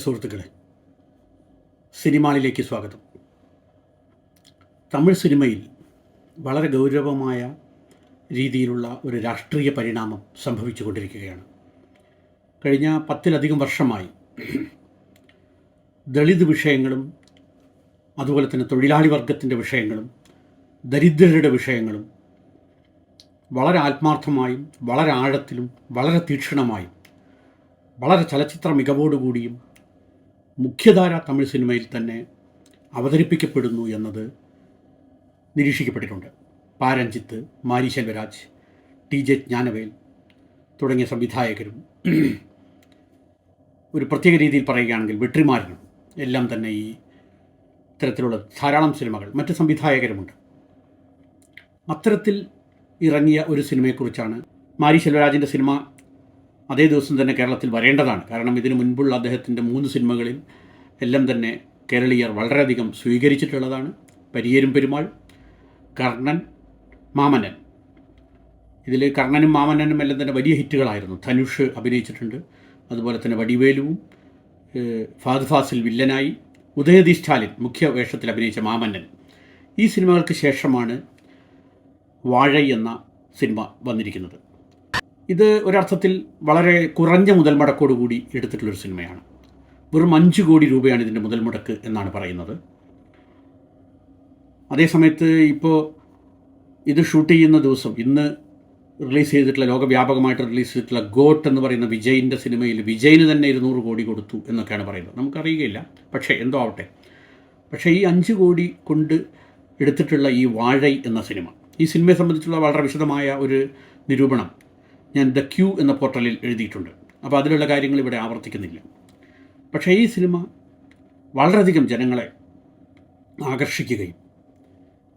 സുഹൃത്തുക്കളെ സിനിമാളിലേക്ക് സ്വാഗതം. തമിഴ് സിനിമയിൽ വളരെ ഗൗരവമായ രീതിയിലുള്ള ഒരു രാഷ്ട്രീയ പരിണാമം സംഭവിച്ചു കൊണ്ടിരിക്കുകയാണ് കഴിഞ്ഞ പത്തിലധികം വർഷമായി ദളിത് വിഷയങ്ങളും അതുപോലെ തന്നെ തൊഴിലാളി വർഗത്തിന്റെ വിഷയങ്ങളും ദരിദ്രരുടെ വിഷയങ്ങളും വളരെ ആത്മാർത്ഥമായും വളരെ ആഴത്തിലും വളരെ തീക്ഷണമായും വളരെ ചലച്ചിത്ര മികവോടുകൂടിയും മുഖ്യധാര തമിഴ് സിനിമയിൽ തന്നെ അവതരിപ്പിക്കപ്പെടുന്നു എന്നത് നിരീക്ഷിക്കപ്പെട്ടിട്ടുണ്ട്. പാരഞ്ജിത്ത് മാരി ശെൽവരാജ് ടി ജെ ജ്ഞാനവേൽ തുടങ്ങിയ സംവിധായകരും ഒരു പ്രത്യേക രീതിയിൽ പറയുകയാണെങ്കിൽ വെട്രിമാരനും എല്ലാം തന്നെ ഈ ഇത്തരത്തിലുള്ള ധാരാളം സിനിമകൾ മറ്റ് സംവിധായകരുമുണ്ട്. അത്തരത്തിൽ ഇറങ്ങിയ ഒരു സിനിമയെക്കുറിച്ചാണ് മാരി ശെൽവരാജിന്റെ സിനിമ അതേ ദിവസം തന്നെ കേരളത്തിൽ വരേണ്ടതാണ്. കാരണം ഇതിനു മുൻപുള്ള അദ്ദേഹത്തിന്റെ മൂന്ന് സിനിമകളിൽ എല്ലാം തന്നെ കേരളീയർ വളരെയധികം സ്വീകരിച്ചിട്ടുള്ളതാണ്. പരിയേരും പെരുമാൾ കർണൻ മാമനൻ ഇതിൽ കർണനും മാമനനും എല്ലാം തന്നെ വലിയ ഹിറ്റുകളായിരുന്നു. ധനുഷ് അഭിനയിച്ചിട്ടുണ്ട്. അതുപോലെ തന്നെ വടിവേലുവും ഫാദ് ഫാസിൽ വില്ലനായി ഉദയതി സ്റ്റാലിൻ മുഖ്യ വേഷത്തിൽ അഭിനയിച്ച മാമന്നൻ. ഈ സിനിമകൾക്ക് ശേഷമാണ് വാഴ എന്ന സിനിമ വന്നിരിക്കുന്നത്. ഇത് ഒരർത്ഥത്തിൽ വളരെ കുറഞ്ഞ മുതൽ മുടക്കോടുകൂടി എടുത്തിട്ടുള്ളൊരു സിനിമയാണ്. വെറും അഞ്ച് കോടി രൂപയാണ് ഇതിന്റെ മുതൽ മുടക്ക് എന്നാണ് പറയുന്നത്. അതേസമയത്ത് ഇപ്പോൾ ഇത് ഷൂട്ട് ചെയ്യുന്ന ദിവസം ഇന്ന് റിലീസ് ചെയ്തിട്ടുള്ള ലോകവ്യാപകമായിട്ട് റിലീസ് ചെയ്തിട്ടുള്ള ഗോട്ട് എന്ന് പറയുന്ന വിജയിന്റെ സിനിമയിൽ വിജയിന് തന്നെ ഇരുന്നൂറ് കോടി കൊടുത്തു എന്നൊക്കെയാണ് പറയുന്നത്. നമുക്കറിയുകയില്ല. പക്ഷേ എന്തോ ആവട്ടെ. പക്ഷേ ഈ അഞ്ച് കോടി കൊണ്ട് എടുത്തിട്ടുള്ള ഈ വാഴൈ എന്ന സിനിമ ഈ സിനിമയെ സംബന്ധിച്ചുള്ള വളരെ വിശദമായ ഒരു നിരൂപണം ഞാൻ ദ ക്യൂ എന്ന പോർട്ടലിൽ എഴുതിയിട്ടുണ്ട്. അപ്പോൾ അതിലുള്ള കാര്യങ്ങൾ ഇവിടെ ആവർത്തിക്കുന്നില്ല. പക്ഷേ ഈ സിനിമ വളരെയധികം ജനങ്ങളെ ആകർഷിക്കുകയും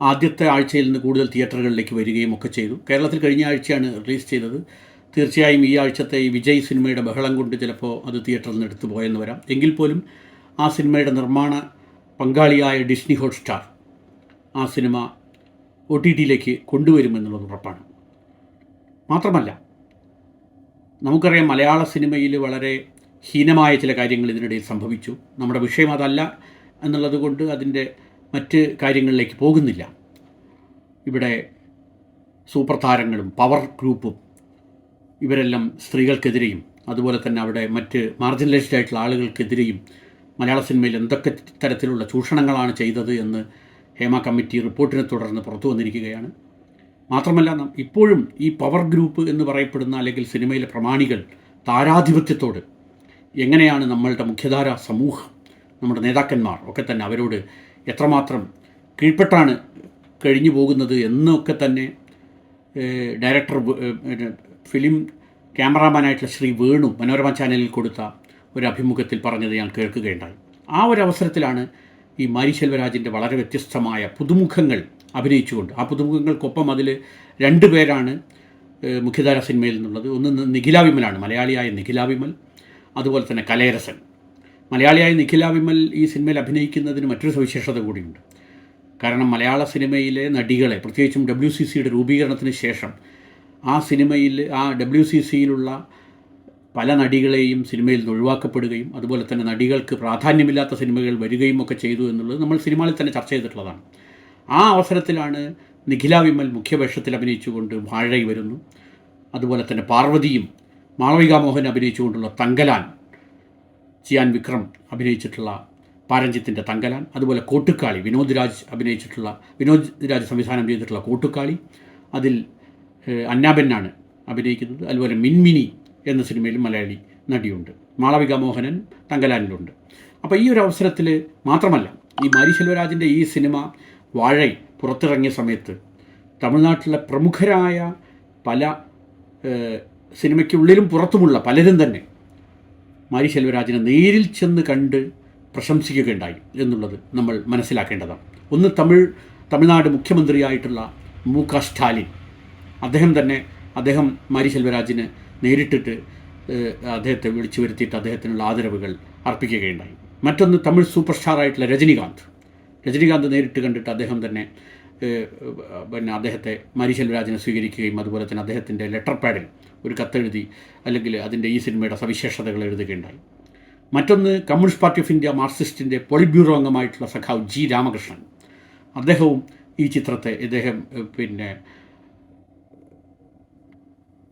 ആദ്യത്തെ ആഴ്ചയിൽ നിന്ന് കൂടുതൽ തിയേറ്ററുകളിലേക്ക് വരികയും ഒക്കെ ചെയ്തു. കേരളത്തിൽ കഴിഞ്ഞ ആഴ്ചയാണ് റിലീസ് ചെയ്തത്. തീർച്ചയായും ഈ ആഴ്ചത്തെ ഈ വിജയ് സിനിമയുടെ ബഹളം കൊണ്ട് ചിലപ്പോൾ അത് തിയേറ്ററിൽ നിന്ന് എടുത്തു പോയെന്ന് വരാം. എങ്കിൽ പോലും ആ സിനിമയുടെ നിർമ്മാണ പങ്കാളിയായ ഡിസ്നി ഹോട്ട്സ്റ്റാർ ആ സിനിമ ഒ ടി ടിയിലേക്ക് കൊണ്ടുവരുമെന്നുള്ളത് ഉറപ്പാണ്. മാത്രമല്ല നമുക്കറിയാം മലയാള സിനിമയിൽ വളരെ ഹീനമായ ചില കാര്യങ്ങൾ ഇതിനിടയിൽ സംഭവിച്ചു. നമ്മുടെ വിഷയം അതല്ല എന്നുള്ളത് കൊണ്ട് അതിന്റെ മറ്റ് കാര്യങ്ങളിലേക്ക് പോകുന്നില്ല. ഇവിടെ സൂപ്പർ താരങ്ങളും പവർ ഗ്രൂപ്പും ഇവരെല്ലാം സ്ത്രീകൾക്കെതിരെയും അതുപോലെ തന്നെ അവിടെ മറ്റ് മാർജിനലൈസ്ഡ് ആയിട്ടുള്ള ആളുകൾക്കെതിരെയും മലയാള സിനിമയിൽ എന്തൊക്കെ തരത്തിലുള്ള ചൂഷണങ്ങളാണ് ചെയ്തത് എന്ന് ഹേമ കമ്മിറ്റി റിപ്പോർട്ടിനെ തുടർന്ന് പുറത്തു വന്നിരിക്കുകയാണ്. മാത്രമല്ല ഇപ്പോഴും ഈ പവർ ഗ്രൂപ്പ് എന്ന് പറയപ്പെടുന്ന അല്ലെങ്കിൽ സിനിമയിലെ പ്രമാണികൾ താരാധിപത്യത്തോട് എങ്ങനെയാണ് നമ്മളുടെ മുഖ്യധാര സമൂഹം നമ്മുടെ നേതാക്കന്മാർ ഒക്കെ തന്നെ അവരോട് എത്രമാത്രം കീഴ്പ്പെട്ടാണ് കഴിഞ്ഞു പോകുന്നത് എന്നൊക്കെ തന്നെ ഡയറക്ടർ ഫിലിം ക്യാമറാമാനായിട്ടുള്ള ശ്രീ വേണു മനോരമ ചാനലിൽ കൊടുത്ത ഒരു അഭിമുഖത്തിൽ പറഞ്ഞത് ഞാൻ കേൾക്കുകയുണ്ടായി. ആ ഒരു അവസരത്തിലാണ് ഈ മാരി ശെൽവരാജിന്റെ വളരെ വ്യത്യസ്തമായ പുതുമുഖങ്ങൾ അഭിനയിച്ചുകൊണ്ട്. ആ പുതുമുഖങ്ങൾക്കൊപ്പം അതിൽ രണ്ട് പേരാണ് മുഖ്യധാര സിനിമയിൽ നിന്നുള്ളത്. ഒന്ന് നിഖില വിമലാണ് മലയാളിയായ നിഖില വിമൽ. അതുപോലെ തന്നെ കലയരസൻ മലയാളിയായ നിഖില വിമൽ ഈ സിനിമയിൽ അഭിനയിക്കുന്നതിന് മറ്റൊരു സവിശേഷത കൂടിയുണ്ട്. കാരണം മലയാള സിനിമയിലെ നടികളെ പ്രത്യേകിച്ചും ഡബ്ല്യു സി സിയുടെ രൂപീകരണത്തിന് ശേഷം ആ സിനിമയിൽ ആ ഡബ്ല്യു സി സിയിലുള്ള പല നടികളെയും സിനിമയിൽ നിന്ന് ഒഴിവാക്കപ്പെടുകയും അതുപോലെ തന്നെ നടികൾക്ക് പ്രാധാന്യമില്ലാത്ത സിനിമകൾ വരികയും ഒക്കെ ചെയ്തു എന്നുള്ളത് നമ്മൾ സിനിമയിൽ തന്നെ ചർച്ച ചെയ്തിട്ടുള്ളതാണ്. ആ അവസരത്തിലാണ് നിഖില വിമൽ മുഖ്യവേഷത്തിൽ അഭിനയിച്ചുകൊണ്ട് വാഴയി വരുന്നു. അതുപോലെ തന്നെ പാർവതിയും മാളവിക മോഹൻ അഭിനയിച്ചുകൊണ്ടുള്ള തങ്കലാൻ ചിയാൻ വിക്രം അഭിനയിച്ചിട്ടുള്ള പാരഞ്ജിത്തിന്റെ തങ്കലാൻ അതുപോലെ കോട്ടുക്കാളി വിനോദ് രാജ് അഭിനയിച്ചിട്ടുള്ള വിനോദ് രാജ് സംവിധാനം ചെയ്തിട്ടുള്ള കോട്ടുക്കാളി അതിൽ അന്നാബെന്നാണ് അഭിനയിക്കുന്നത്. അതുപോലെ മിൻമിനി എന്ന സിനിമയിൽ മലയാളി നടിയുണ്ട്. മാളവിക മോഹനൻ തങ്കലാനിലുണ്ട്. അപ്പോൾ ഈ ഒരു അവസരത്തിൽ മാത്രമല്ല ഈ മാരി ഈ സിനിമ വാഴൈ പുറത്തിറങ്ങിയ സമയത്ത് തമിഴ്നാട്ടിലെ പ്രമുഖരായ പല സിനിമയ്ക്കുള്ളിലും പുറത്തുമുള്ള പലരും തന്നെ മാരി ശെൽവരാജിനെ നേരിൽ ചെന്ന് കണ്ട് പ്രശംസിക്കുകയുണ്ടായി എന്നുള്ളത് നമ്മൾ മനസ്സിലാക്കേണ്ടതാണ്. ഒന്ന് തമിഴ് തമിഴ്നാട് മുഖ്യമന്ത്രിയായിട്ടുള്ള മു ക സ്റ്റാലിൻ. അദ്ദേഹം തന്നെ അദ്ദേഹം മാരി ശെൽവരാജിന് നേരിട്ടിട്ട് അദ്ദേഹത്തെ വിളിച്ചു വരുത്തിയിട്ട് അദ്ദേഹത്തിനുള്ള ആദരവുകൾ അർപ്പിക്കുകയുണ്ടായി. മറ്റൊന്ന് തമിഴ് സൂപ്പർ സ്റ്റാറായിട്ടുള്ള രജനികാന്ത്. രജനികാന്ത് നേരിട്ട് കണ്ടിട്ട് അദ്ദേഹം തന്നെ പിന്നെ അദ്ദേഹത്തെ മാരി ശെൽവരാജിനെ സ്വീകരിക്കുകയും അതുപോലെ തന്നെ അദ്ദേഹത്തിന്റെ ലെറ്റർ പാഡിൽ ഒരു കത്തെഴുതി അല്ലെങ്കിൽ അതിന്റെ ഈ സിനിമയുടെ സവിശേഷതകൾ എഴുതുകയുണ്ടായി. മറ്റൊന്ന് കമ്മ്യൂണിസ്റ്റ് പാർട്ടി ഓഫ് ഇന്ത്യ മാർക്സിസ്റ്റിന്റെ പോളിറ്റ് ബ്യൂറോ അംഗമായിട്ടുള്ള സഖാവ് ജി രാമകൃഷ്ണൻ. അദ്ദേഹവും ഈ ചിത്രത്തെ ഇദ്ദേഹം പിന്നെ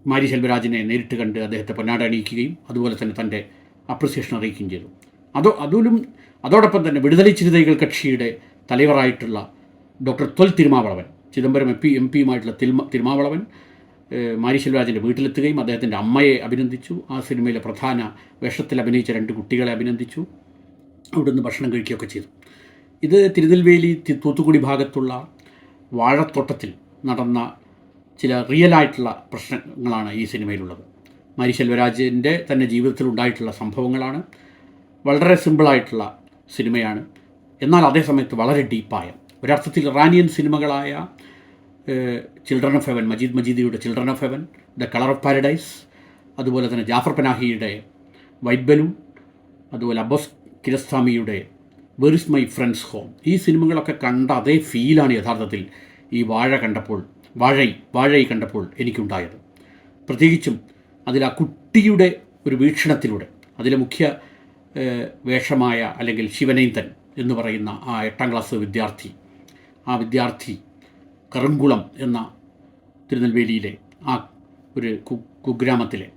മാരി ശെൽവരാജിനെ നേരിട്ട് കണ്ട് അദ്ദേഹത്തെ പൊന്നാട അണിയിക്കുകയും അതുപോലെ തന്നെ തന്റെ അപ്രിസിയേഷൻ അറിയിക്കുകയും ചെയ്തു. അതോ അതിലും അതോടൊപ്പം തന്നെ വിടുതലി ചിരുതൈകൾ കക്ഷിയുടെ തലവറായിട്ടുള്ള doctor Thol Thirumavalavan Chidambaram M P M പിയുമായിട്ടുള്ള തിരുമ തിരുമാവളവൻ മാരി ശെൽവരാജിന്റെ വീട്ടിലെത്തുകയും അദ്ദേഹത്തിന്റെ അമ്മയെ അഭിനന്ദിച്ചു. ആ സിനിമയിലെ പ്രധാന വേഷത്തിൽ അഭിനയിച്ച രണ്ട് കുട്ടികളെ അഭിനന്ദിച്ചു. അവിടുന്ന് ഭക്ഷണം കഴിക്കുകയൊക്കെ ചെയ്തു. ഇത് തിരുനെൽവേലി തൂത്തുക്കുടി ഭാഗത്തുള്ള വാഴത്തോട്ടത്തിൽ നടന്ന ചില റിയലായിട്ടുള്ള പ്രശ്നങ്ങളാണ് ഈ സിനിമയിലുള്ളത്. മാരി ശെൽവരാജിന്റെ തന്നെ ജീവിതത്തിൽ ഉണ്ടായിട്ടുള്ള സംഭവങ്ങളാണ്. വളരെ സിമ്പിളായിട്ടുള്ള സിനിമയാണ്. എന്നാൽ അതേ സമയത്ത് വളരെ ഡീപ്പായ ഒരർത്ഥത്തിൽ ഇറാനിയൻ സിനിമകളായ children of heaven Majid മജീദിയുടെ children of heaven the colour of paradise അതുപോലെ തന്നെ ജാഫർ പനാഹിയുടെ വൈറ്റ് ബലൂൺ അതുപോലെ Abbas കിരസ്താമിയുടെ where is my friend's home ഈ സിനിമകളൊക്കെ കണ്ട അതേ ഫീലാണ് യഥാർത്ഥത്തിൽ ഈ വാഴ കണ്ടപ്പോൾ വാഴൈ വാഴൈ കണ്ടപ്പോൾ എനിക്കുണ്ടായത്. പ്രത്യേകിച്ചും അതിൽ ആ കുട്ടിയുടെ ഒരു വീക്ഷണത്തിലൂടെ അതിലെ മുഖ്യ വേഷമായ അല്ലെങ്കിൽ ശിവനേന്ദൻ എന്ന് പറയുന്ന ആ എട്ടാം ക്ലാസ് വിദ്യാർത്ഥി ആ വിദ്യാർത്ഥി കറുംകുളം എന്ന തിരുനെൽവേലിയിലെ ആ ഒരു കുഗ്രാമത്തിലെ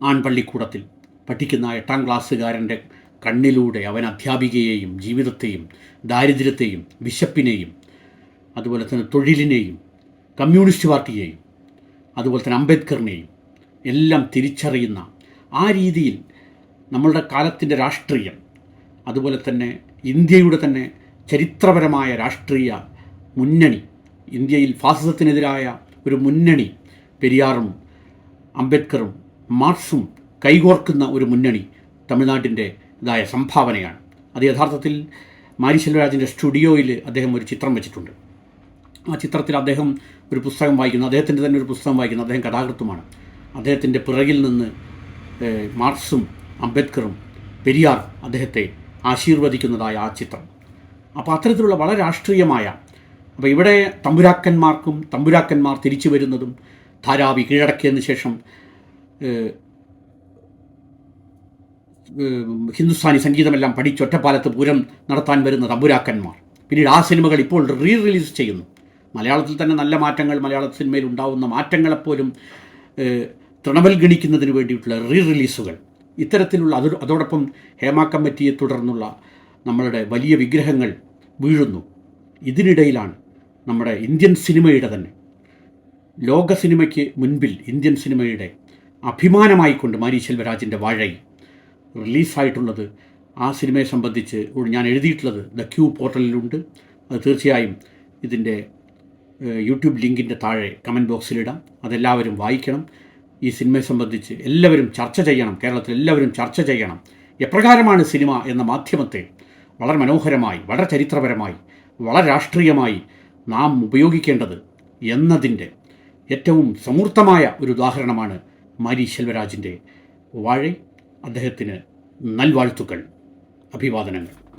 ആൺപള്ളിക്കൂടത്തിൽ പഠിക്കുന്ന എട്ടാം ക്ലാസ്സുകാരന്റെ കണ്ണിലൂടെ അവൻ അധ്യാപികയെയും ജീവിതത്തെയും ദാരിദ്ര്യത്തെയും വിശപ്പിനെയും അതുപോലെ തന്നെ തൊഴിലിനെയും കമ്മ്യൂണിസ്റ്റ് പാർട്ടിയെയും അതുപോലെ തന്നെ അംബേദ്കറിനെയും എല്ലാം തിരിച്ചറിയുന്ന ആ രീതിയിൽ നമ്മളുടെ കാലത്തിന്റെ രാഷ്ട്രീയം അതുപോലെ തന്നെ ഇന്ത്യയുടെ തന്നെ ചരിത്രപരമായ രാഷ്ട്രീയ മുന്നണി ഇന്ത്യയിൽ ഫാസിസത്തിനെതിരായ ഒരു മുന്നണി പെരിയാറും അംബേദ്കറും മാർക്സും കൈകോർക്കുന്ന ഒരു മുന്നണി തമിഴ്നാട്ടിന്റെ ഇതായ സംഭാവനയാണ്. അത് യഥാർത്ഥത്തിൽ മാരി ശെൽവരാജിന്റെ സ്റ്റുഡിയോയിൽ അദ്ദേഹം ഒരു ചിത്രം വെച്ചിട്ടുണ്ട്. ആ ചിത്രത്തിൽ അദ്ദേഹം ഒരു പുസ്തകം വായിക്കുന്നു. അദ്ദേഹത്തിന്റെ തന്നെ ഒരു പുസ്തകം വായിക്കുന്നു. അദ്ദേഹം കഥാകൃത്തുമാണ് അദ്ദേഹത്തിന്റെ പിറകിൽ നിന്ന് മാർസും അംബേദ്കറും പെരിയാർ അദ്ദേഹത്തെ ആശീർവദിക്കുന്നതായ ആ ചിത്രം. അപ്പോൾ അത്തരത്തിലുള്ള വളരെ രാഷ്ട്രീയമായ അപ്പോൾ ഇവിടെ തമ്പുരാക്കന്മാർക്കും തമ്പുരാക്കന്മാർ തിരിച്ചു വരുന്നതും ധാരാവി കീഴടക്കിയതിന് ശേഷം ഹിന്ദുസ്ഥാനി സംഗീതമെല്ലാം പഠിച്ച് ഒറ്റപ്പാലത്ത് പൂരം നടത്താൻ വരുന്ന തമ്പുരാക്കന്മാർ. പിന്നീട് ആ സിനിമകൾ ഇപ്പോൾ റീ റിലീസ് ചെയ്യുന്നു. മലയാളത്തിൽ തന്നെ നല്ല മാറ്റങ്ങൾ മലയാള സിനിമയിൽ ഉണ്ടാവുന്ന മാറ്റങ്ങളെപ്പോലും ഏഹ്, തൃണവൽഗണിക്കുന്നതിന് വേണ്ടിയിട്ടുള്ള റീ റിലീസുകൾ ഇത്തരത്തിലുള്ള അതോ അതോടൊപ്പം ഹേമ കമ്മിറ്റിയെ തുടർന്നുള്ള നമ്മളുടെ വലിയ വിഗ്രഹങ്ങൾ വീഴുന്നു. ഇതിനിടയിലാണ് നമ്മുടെ ഇന്ത്യൻ സിനിമയുടെ തന്നെ ലോക സിനിമയ്ക്ക് മുൻപിൽ ഇന്ത്യൻ സിനിമയുടെ അഭിമാനമായിക്കൊണ്ട് മാരി ശെൽവരാജിന്റെ വാഴയിൽ റിലീസായിട്ടുള്ളത്. ആ സിനിമയെ സംബന്ധിച്ച് ഞാൻ എഴുതിയിട്ടുള്ളത് ദ ക്യൂ പോർട്ടലിലുണ്ട്. അത് തീർച്ചയായും ഇതിന്റെ യൂട്യൂബ് ലിങ്കിന്റെ താഴെ കമന്റ് ബോക്സിലിടാം അതെല്ലാവരും വായിക്കണം. ഈ സിനിമയെ സംബന്ധിച്ച് എല്ലാവരും ചർച്ച ചെയ്യണം. കേരളത്തിൽ എല്ലാവരും ചർച്ച ചെയ്യണം. എപ്രകാരമാണ് സിനിമ എന്ന മാധ്യമത്തെ വളരെ മനോഹരമായി വളരെ ചരിത്രപരമായി വളരെ രാഷ്ട്രീയമായി നാം ഉപയോഗിക്കേണ്ടത് എന്നതിന്റെ ഏറ്റവും സമൂർത്തമായ ഒരു ഉദാഹരണമാണ് മാരി ശെൽവരാജിന്റെ വാഴ. അദ്ദേഹത്തിന് നൽവാഴ്ത്തുക്കൾ. അഭിവാദനങ്ങൾ.